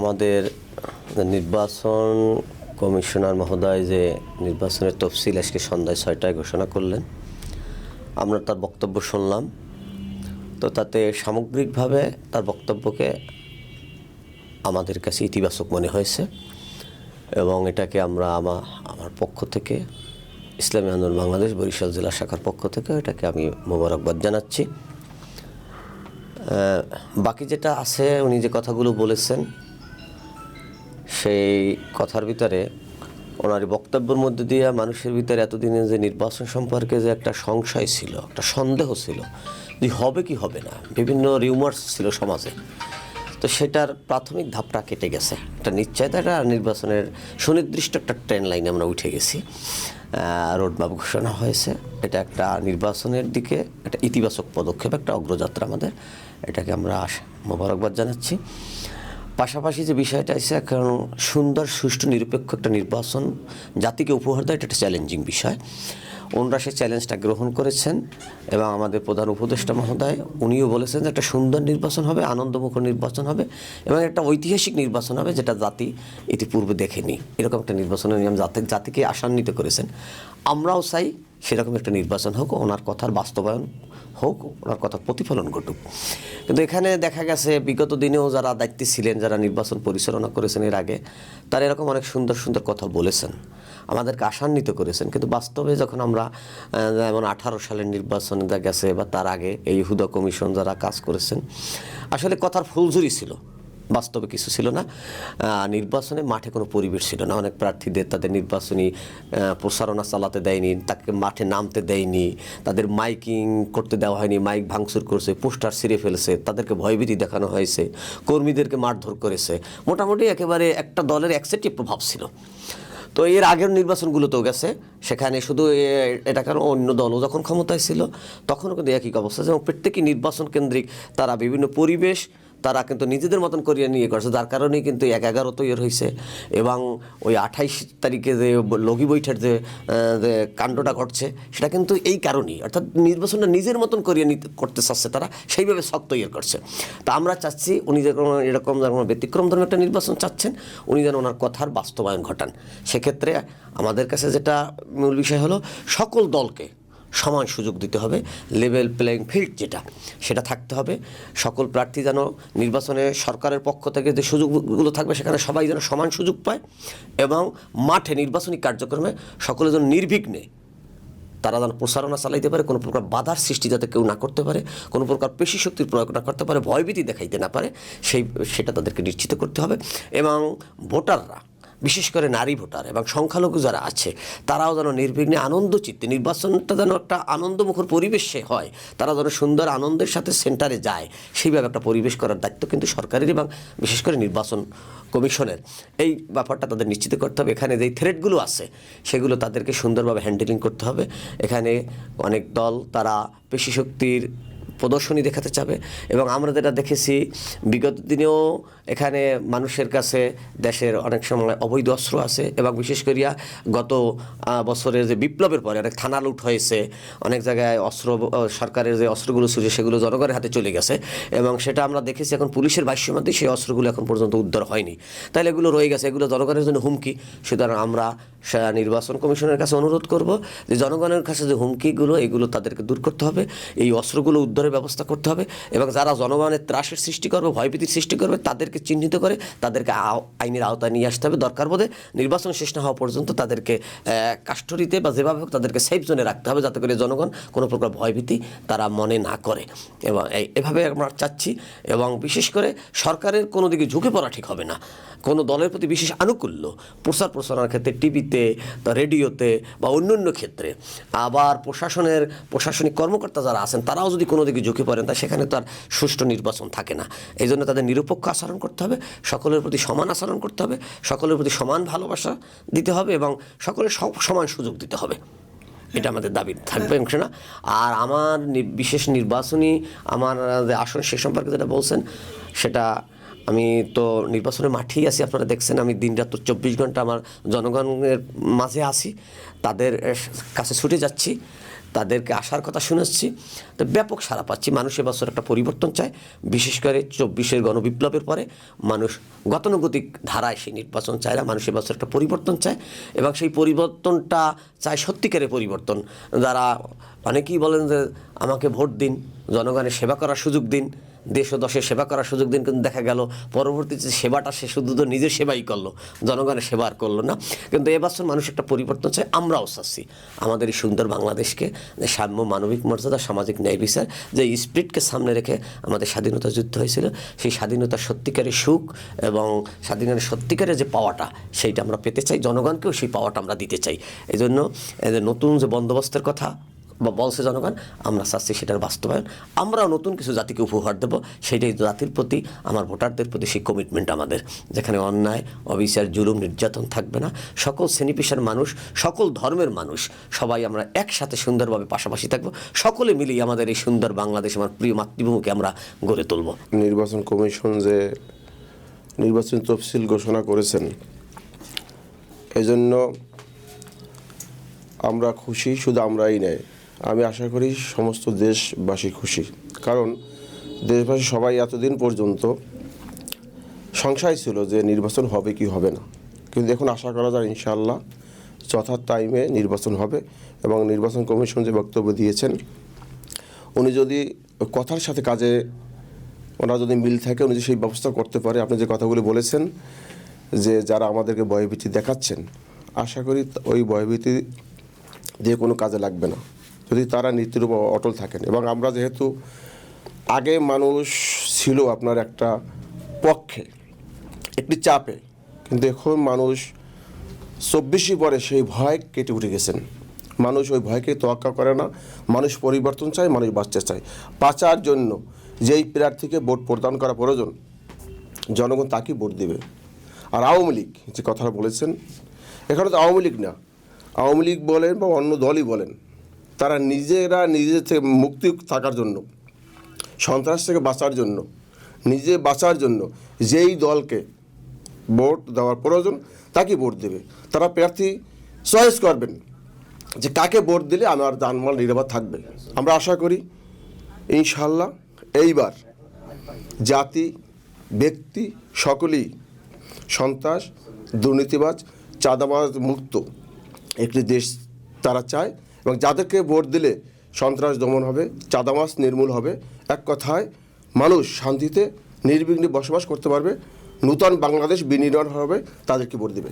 আমাদের নির্বাচন কমিশনার মহোদয় যে নির্বাচনের তফসিল আজকে সন্ধ্যায় ছয়টায় ঘোষণা করলেন, আমরা তার বক্তব্য শুনলাম। তো তাতে সামগ্রিকভাবে তার বক্তব্যকে আমাদের কাছে ইতিবাচক মনে হয়েছে এবং এটাকে আমরা আমা, আমার পক্ষ থেকে, ইসলামী আন্দোলন বাংলাদেশ, বরিশাল জেলা শাখার পক্ষ থেকে এটাকে আমি মোবারকবাদ জানাচ্ছি। বাকি যেটা আছে, উনি যে কথাগুলো বলেছেন সেই কথার ভিতরে, ওনার বক্তব্যের মধ্যে দিয়ে মানুষের ভিতরে এতদিনে যে নির্বাচন সম্পর্কে যে একটা সংশয় ছিল, একটা সন্দেহ ছিল, যে হবে কি হবে না, বিভিন্ন রিউমার্স ছিল সমাজে, তো সেটার প্রাথমিক ধাপটা কেটে গেছে। একটা নিশ্চয়তা একটা নির্বাচনের সুনির্দিষ্ট একটা ট্রেন লাইনে আমরা উঠে গেছি। রোডম্যাপ ঘোষণা হয়েছে। এটা একটা নির্বাচনের দিকে একটা ইতিবাচক পদক্ষেপ, একটা অগ্রযাত্রা আমাদের। এটাকে আমরা মোবারকবাদ জানাচ্ছি। পাশাপাশি যে বিষয়টা আছে এখন সুন্দর, সুষ্ঠু, নিরপেক্ষ একটা নির্বাচন, জাতিকে উপহার দেয় এটা একটা চ্যালেঞ্জিং বিষয়। ওনারা সেই চ্যালেঞ্জটা গ্রহণ করেছেন এবং আমাদের প্রধান উপদেষ্টা মহোদয়, উনিও বলেছেন যে একটা সুন্দর নির্বাচন হবে, আনন্দমুখর নির্বাচন হবে এবং একটা ঐতিহাসিক নির্বাচন হবে যেটা জাতি ইতিপূর্বে দেখেনি। এরকম একটা নির্বাচনের নিয়ম জাতি, জাতিকে আশান্বিত করেছেন। আমরাও চাই সেরকম একটা নির্বাচন হোক, ওনার কথার বাস্তবায়ন হোক, ওনার কথার প্রতিফলন ঘটুক। কিন্তু এখানে দেখা গেছে, বিগত দিনেও যারা দায়িত্বে ছিলেন, যারা নির্বাচন পরিচালনা করেছেন এর আগে, তারা এরকম অনেক সুন্দর সুন্দর কথা বলেছেন। আমাদেরকে আশান্বিত করেছেন। কিন্তু বাস্তবে যখন আমরা যেমন আঠারো সালের নির্বাচনে গেছে বা তার আগে এই হুদা কমিশন যারা কাজ করেছেন, আসলে কথার ফুলঝুরি ছিল। বাস্তবে কিছু ছিল না। নির্বাচনে মাঠে কোনো পরিবেশ ছিল না। অনেক প্রার্থীদের তাদের নির্বাচনী প্রসারণা চালাতে দেয়নি, তাকে মাঠে নামতে দেয়নি, তাদের মাইকিং করতে দেওয়া হয়নি, মাইক ভাঙচুর করছে, পোস্টার ছিঁড়ে ফেলেছে, তাদেরকে ভয়ভীতি দেখানো হয়েছে, কর্মীদেরকে মারধর করেছে। মোটামুটি একেবারে একটা দলের একসেটই প্রভাব ছিল। তো এর আগের নির্বাচনগুলোতেও গেছে, সেখানে শুধু এটা কারণ অন্য দলও যখন ক্ষমতায় ছিল, তখনও কিন্তু একই অবস্থা। এবং প্রত্যেকই নির্বাচন কেন্দ্রিক, তারা বিভিন্ন পরিবেশ তারা কিন্তু নিজেদের মতন করিয়ে নিয়ে করছে, যার কারণেই কিন্তু এক এগারো তৈরি হয়েছে এবং ওই আঠাইশ তারিখে যে লগি বৈঠের যে কাণ্ডটা ঘটছে, সেটা কিন্তু এই কারণেই। অর্থাৎ নির্বাচনটা নিজের মতন করিয়ে নিতে, করতে চাচ্ছে তারা, সেইভাবে শক্ত তৈরি করছে। তা আমরা চাচ্ছি উনি যেরকম, এরকম যেমন ব্যতিক্রম ধরনের একটা নির্বাচন চাচ্ছেন, উনি যেন ওনার কথার বাস্তবায়ন ঘটান। সেক্ষেত্রে আমাদের কাছে যেটা মূল বিষয় হলো, সকল দলকে সমান সুযোগ দিতে হবে লেভেল প্লেইং ফিল্ড যেটা, সেটা থাকতে হবে। সকল প্রার্থী যেন নির্বাচনে সরকারের পক্ষ থেকে যে সুযোগগুলো থাকবে, সেখানে সবাই যেন সমান সুযোগ পায় এবং মাঠে নির্বাচনী কার্যক্রমে সকলে যেন নির্বিঘ্নে তারা যেন প্রচারণা চালাইতে পারে, কোনো প্রকার বাধার সৃষ্টি যাতে কেউ না করতে পারে, কোনো প্রকার পেশি শক্তির প্রয়োগ না করতে পারে, ভয়ভীতি দেখাইতে না পারে, সেই, সেটা তাদেরকে নিশ্চিত করতে হবে। এবং ভোটাররা বিশেষ করে নারী ভোটার এবং সংখ্যালঘু যারা আছে, তারাও যেন নির্বিঘ্নে আনন্দ চিত্তে, নির্বাচনটা যেন একটা আনন্দমুখর পরিবেশে হয়, তারা যেন সুন্দর আনন্দের সাথে সেন্টারে যায় সেইভাবে একটা পরিবেশ করার দায়িত্ব কিন্তু সরকারের এবং বিশেষ করে নির্বাচন কমিশনের। এই ব্যাপারটা তাদের নিশ্চিত করতে হবে। এখানে যেই থ্রেটগুলো আছে, সেগুলো তাদেরকে সুন্দরভাবে হ্যান্ডেলিং করতে হবে। এখানে অনেক দল, তারা পেশি শক্তির প্রদর্শনী দেখাতে চাবে। এবং আমরা যেটা দেখেছি, বিগত দিনেও এখানে মানুষের কাছে দেশের অনেক সময় অবৈধ অস্ত্র আছে এবং বিশেষ করিয়া গত বছরের যে বিপ্লবের পরে অনেক থানা লুট হয়েছে, অনেক জায়গায় অস্ত্র সরকারের যে অস্ত্রগুলো ছিল সেগুলো জনগণের হাতে চলে গেছে এবং সেটা আমরা দেখেছি এখন পুলিশের ভাষ্যমধ্যে সেই অস্ত্রগুলো এখন পর্যন্ত উদ্ধার হয়নি। তাহলে এগুলো রয়ে গেছে, এগুলো জনগণের জন্য হুমকি। সুতরাং আমরা নির্বাচন কমিশনের কাছে অনুরোধ করব যে জনগণের কাছে যে হুমকিগুলো, এগুলো তাদেরকে দূর করতে হবে। এই অস্ত্রগুলো উদ্ধারের ব্যবস্থা করতে হবে এবং যারা জনগণের ত্রাসের সৃষ্টি করবে, ভয়ভীতির সৃষ্টি করবে, তাদেরকে চিহ্নিত করে তাদেরকে আইনের আওতায় নিয়ে আসতে হবে। দরকার বোধে নির্বাচন শেষ না হওয়া পর্যন্ত তাদেরকে কাস্টডিতে বা যেভাবে হোক তাদেরকে সেফ জোনে রাখতে হবে যাতে করে জনগণ কোনো প্রকার ভয়ভীতি তারা মনে না করে। এবং এভাবে আমরা চাচ্ছি এবং বিশেষ করে সরকারের কোনো দিকে ঝুঁকে পড়া ঠিক হবে না। কোনো দলের প্রতি বিশেষ আনুকূল্য প্রচার প্রচারণার ক্ষেত্রে টিভিতে রেডিওতে বা অন্য অন্য ক্ষেত্রে। আবার প্রশাসনের, প্রশাসনিক কর্মকর্তা যারা আছেন, তারাও যদি কোনো দিকে ঝুঁকে পড়েন, তা সেখানে তো আর সুষ্ঠু নির্বাচন থাকে না। এই জন্য তাদের নিরপেক্ষ আচরণ করতে হবে, সকলের প্রতি সমান আচরণ করতে হবে, সকলের প্রতি সমান ভালোবাসা দিতে হবে এবং সকলের সব সমান সুযোগ দিতে হবে। এটা আমাদের দাবি। থাকবে না? আর আমার বিশেষ নির্বাচনী, আমার আসন সে সম্পর্কে যেটা বলছেন, সেটা আমি তো নির্বাচনের মাঠেই আছি, আপনারা দেখছেন, আমি দিন রাত চব্বিশ ঘণ্টা আমার জনগণের মাঝে আছি, তাদের কাছে ছুটে যাচ্ছি, তাদেরকে আসার কথা শুনেছি, তো ব্যাপক সারা পাচ্ছি, মানুষ এবছর একটা পরিবর্তন চায়, বিশেষ করে চব্বিশের গণবিপ্লবের পরে মানুষ গতানুগতিক ধারায় সেই নির্বাচন চায় না, মানুষ এবছর একটা পরিবর্তন চায়, এবং সেই পরিবর্তনটা চায় সত্যিকারের পরিবর্তন, যারা অনেকেই বলেন যে আমাকে ভোট দিন, জনগণের সেবা করার সুযোগ দিন দেশ ও দশের সেবা করার সুযোগ দিন, কিন্তু দেখা গেল পরবর্তীতে সেবাটা সে শুধু তো নিজের সেবাই করল, জনগণের সেবা আর করল না। কিন্তু এবছর মানুষ একটা পরিবর্তন চায়, আমরাও চাচ্ছি। আমাদের এই সুন্দর বাংলাদেশকে সাম্য মানবিক মর্যাদা, সামাজিক ন্যায় বিচার, যে স্পিরিটকে সামনে রেখে আমাদের স্বাধীনতা যুদ্ধ হয়েছিল, সেই স্বাধীনতা সত্যিকারের সুখ এবং স্বাধীনতার সত্যিকারের যে পাওয়াটা, সেইটা আমরা পেতে চাই, জনগণকেও সেই পাওয়াটা আমরা দিতে চাই। এই জন্য নতুন যে বন্দোবস্তের কথা বা বলছে জনগণ, আমরা চাচ্ছি সেটার বাস্তবায়ন। আমরাও নতুন কিছু জাতিকে উপহার দেব, সেটাই জাতির প্রতি, আমার ভোটারদের প্রতি সেই কমিটমেন্ট আমাদের। যেখানে অন্যায়, অবিচার, জুলুম, নির্যাতন থাকবে না। সকল শ্রেণি পেশার মানুষ, সকল ধর্মের মানুষ, সবাই আমরা একসাথে সুন্দরভাবে পাশাপাশি থাকব। সকলে মিলেই আমাদের এই সুন্দর বাংলাদেশ, আমার প্রিয় মাতৃভূমিকে আমরা গড়ে তুলব। নির্বাচন কমিশন যে নির্বাচন তফসিল ঘোষণা করেছেন, এজন্য আমরা খুশি, শুধু আমরাই নেই আমি আশা করি সমস্ত দেশবাসী খুশি। কারণ দেশবাসী সবাই এতদিন পর্যন্ত সংশয় ছিল যে নির্বাচন হবে কি হবে না। কিন্তু এখন আশা করা যায় ইনশাআল্লাহ যথার টাইমে নির্বাচন হবে এবং নির্বাচন কমিশন যে বক্তব্য দিয়েছেন, উনি যদি কথার সাথে কাজে ওনার যদি মিল থাকে, উনি যদি সেই ব্যবস্থা করতে পারে, আপনি যে কথাগুলি বলেছেন যে যারা আমাদেরকে ভয়ভীতি দেখাচ্ছেন, আশা করি ওই ভয়ভীতি দিয়ে কোনো কাজে লাগবে না। যদি তারা নীতির উপর অটল থাকেন। এবং আমরা যেহেতু আগে মানুষ ছিল আপনার একটা পক্ষে, একটি চাপে, কিন্তু এখন মানুষ চব্বিশই পরে সেই ভয় কেটে উঠে গেছেন। মানুষ ওই ভয়কে তোয়াক্কা করে না, মানুষ পরিবর্তন চায়, মানুষ বাঁচতে চায়। বাঁচার জন্য যেই প্রার্থীকে ভোট প্রদান করা প্রয়োজন, জনগণ তাকেই ভোট দেবে। আর আওয়ামী লীগ যে কথাটা বলেছেন, এখানে তো আওয়ামী লীগ না, আওয়ামী লীগ বলেন বা অন্য দলই বলেন তারা নিজেরা নিজেদের থেকে মুক্তি থাকার জন্য, সন্ত্রাস থেকে বাঁচার জন্য, নিজে বাঁচার জন্য যেই দলকে ভোট দেওয়ার প্রয়োজন তাকে ভোট দেবে। তারা প্রার্থী চয়েস করবেন যে কাকে ভোট দিলে আমার জানমাল নিরাপদ থাকবে। আমরা আশা করি ইনশাল্লাহ এইবার জাতি, ব্যক্তি সকলেই সন্ত্রাস, দুর্নীতিবাজ, চাঁদাবাজ মুক্ত একটি দেশ তারা চায়। এবং যাদেরকে ভোট দিলে সন্ত্রাস দমন হবে চাঁদামাস নির্মূল হবে। এক কথায়, মানুষ শান্তিতে, নির্বিঘ্নে বসবাস করতে পারবে। নূতন বাংলাদেশ বিনির্মাণ হবে, তাদেরকে ভোট দেবে